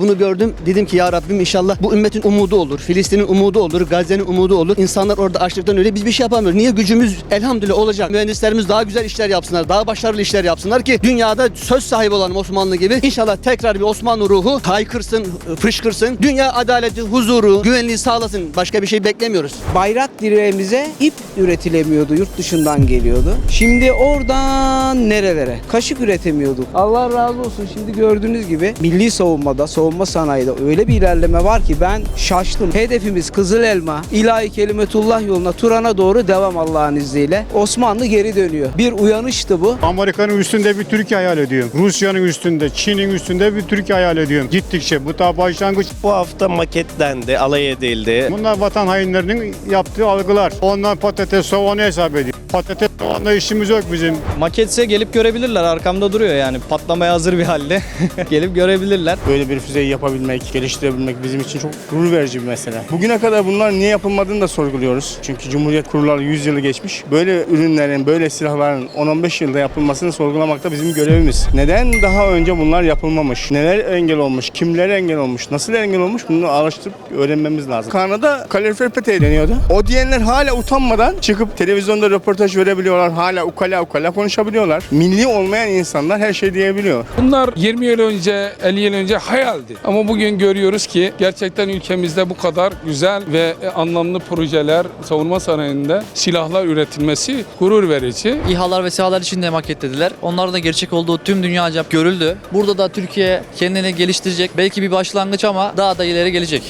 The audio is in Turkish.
Bunu gördüm. Dedim ki ya Rabbim inşallah bu ümmetin umudu olur. Filistin'in umudu olur. Gazze'nin umudu olur. İnsanlar orada açlıktan öyle biz bir şey yapamıyoruz. Niye gücümüz elhamdülillah olacak. Mühendislerimiz daha güzel işler yapsınlar. Daha başarılı işler yapsınlar ki dünyada söz sahibi olan Osmanlı gibi inşallah tekrar bir Osmanlı ruhu haykırsın, fışkırsın. Dünya adaleti, huzuru, güvenliği sağlasın. Başka bir şey beklemiyoruz. bayrak direğimize ip üretilemiyordu. Yurt dışından geliyordu. Şimdi oradan nerelere? Kaşık üretemiyorduk. Allah razı olsun şimdi gördüğünüz gibi milli savunmada, savunma sanayide öyle bir ilerleme var ki ben şaştım. Hedefimiz Kızıl Elma, ilahi kelimetullah yoluna Turan'a doğru devam Allah'ın izniyle. Osmanlı geri dönüyor. Bir uyanıştı bu. Amerika'nın üstünde bir Türkiye hayal ediyorum. Rusya'nın üstünde, Çin'in üstünde bir Türkiye hayal ediyorum. Gittikçe bu daha başlangıç. Bu hafta maketlendi, alay edildi. Bunlar vatan hainlerinin yaptığı algılar. Ondan patates, soğanı hesap ediyor. Patates, soğanla işimiz yok bizim. Maketse gelip görebilirler. Arkamda duruyor yani. Patlamaya hazır bir halde. gelip görebilirler. Böyle bir füzeyi yapabilmek, geliştirebilmek bizim için çok gurur verici bir mesele. Bugüne kadar bunlar niye yapılmadığını da sorguluyoruz. Çünkü Cumhuriyet kurulalı 100 yılı geçmiş. Böyle ürünlerin, böyle silahların 10-15 yılda yapılmasını sorgulamak da bizim görevimiz. Neden daha önce bunlar yapılmamış? Neler engel olmuş? Kimler engel olmuş? Nasıl engel olmuş? Bunu araştırıp öğrenmemiz lazım. Kanada kalorifer peteği deniyordu. O diyenler hala utanmadan çıkıp televizyonda röportaj verebiliyorlar. Hala ukala ukala konuşabiliyorlar. Milli olmayan insanlar her şey diyebiliyor. Bunlar 20 yıl önce, 50 yıl önce hayaldi. Ama bugün görüyoruz ki gerçekten ülkemizde bu kadar güzel ve anlamlı projeler savunma sanayinde silahlar üretilmesi gurur verici. İHA'lar ve SİHA'lar için de maketlediler. Onların da gerçek olduğu tüm dünyaca görüldü. Burada da Türkiye kendini geliştirecek. Belki bir başlangıç ama daha da ileri gelecek.